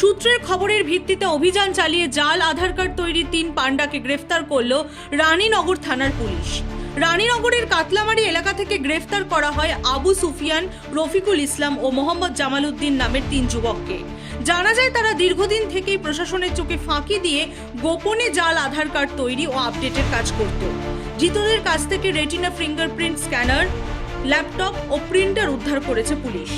সূত্রের খবরের ভিত্তিতে অভিযান চালিয়ে জাল আধার কার্ড তৈরি তিন পাণ্ডাকে গ্রেফতার করল রানীনগর থানার পুলিশ রানীনগরের কাতলামারি এলাকা থেকে গ্রেফতার করা হয় আবু সুফিয়ান রফিকুল ইসলাম ও মোহাম্মদ জামাল উদ্দিন নামের তিন যুবককে জানা যায় তারা দীর্ঘদিন থেকেই প্রশাসনের চোখে ফাঁকি দিয়ে গোপনে জাল আধার কার্ড তৈরি ও আপডেটের কাজ করত ধৃতদের কাছ থেকে রেটিনা ফিঙ্গারপ্রিন্ট স্ক্যানার ল্যাপটপ ও প্রিন্টার উদ্ধার করেছে পুলিশ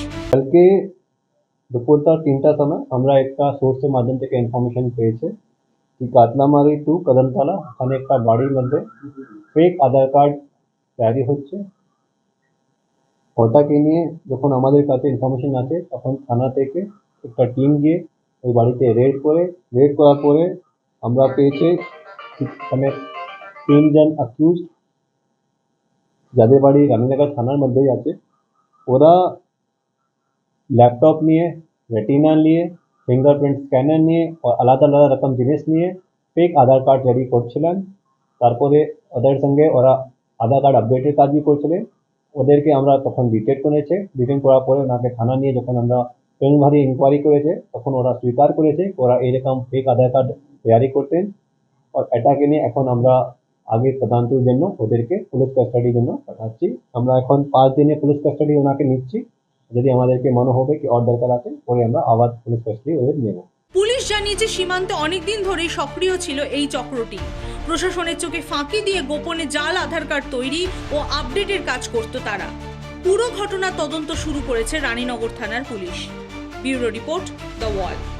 दोपहर तक तीन टा एक टा सोर्स से पे चे कि कातनामारी टू कदमताला एक बाड़ी मध्य फेक आधार कार्ड तैयारी होता के लिए जो कुन हमारे काते आते अपन थाना ते के एक टीम गये बाड़ी ते रेड कर रेड कोरा कोरे पे तीन जन अक्यूज ज्यादा बाड़ी रामीनगर थाना मध्य आते ओरा ল্যাপটপ নিয়ে Retina নিয়ে ফিঙ্গারপ্রিন্ট স্ক্যানার নিয়ে আর আলাদা আলাদা রকম ডিভাইস নিয়ে फेक আধার কার্ড তৈরি করেছিলেন তারপরে আধার সঙ্গে ওরা আধার কার্ড আপডেটের কাজও করেছিলেন ওদেরকে আমরা তখন ডিটেক্ট কোনেছে ডিটেক্ট করার পরে উনাকে থানা নিয়ে যখন আমরা ফাইন ভারি ইনকোয়ারি করেছে তখন ওরা স্বীকার করেছে ওরা এইরকম फेक আধার কার্ড তৈরি করতেন আর আটাকে নিয়ে এখন আমরা আগে তদন্তের জন্য ওদেরকে পুলিশ কাস্টডি জন্য পাঠাচ্ছি আমরা এখন 5 দিনের পুলিশ কাস্টডি উনাকে মিটছি যদি আমাদেরকে মনে হবে কি অর্ডার দরকার আছে পরে আমরা আবার পুলিশ ফ্যাসলি ওদের নেব পুলিশ জানিয়েছে সীমান্তে অনেকদিন ধরেই সক্রিয় ছিল এই চক্রটি প্রশাসনের চোখে ফাঁকি দিয়ে গোপনে জাল আধার কার্ড তৈরি ও আপডেটের কাজ করত তারা পুরো ঘটনা তদন্ত শুরু করেছে রানীনগর থানার পুলিশ ব্যুরো রিপোর্ট দ্য ওয়ার্ল্ড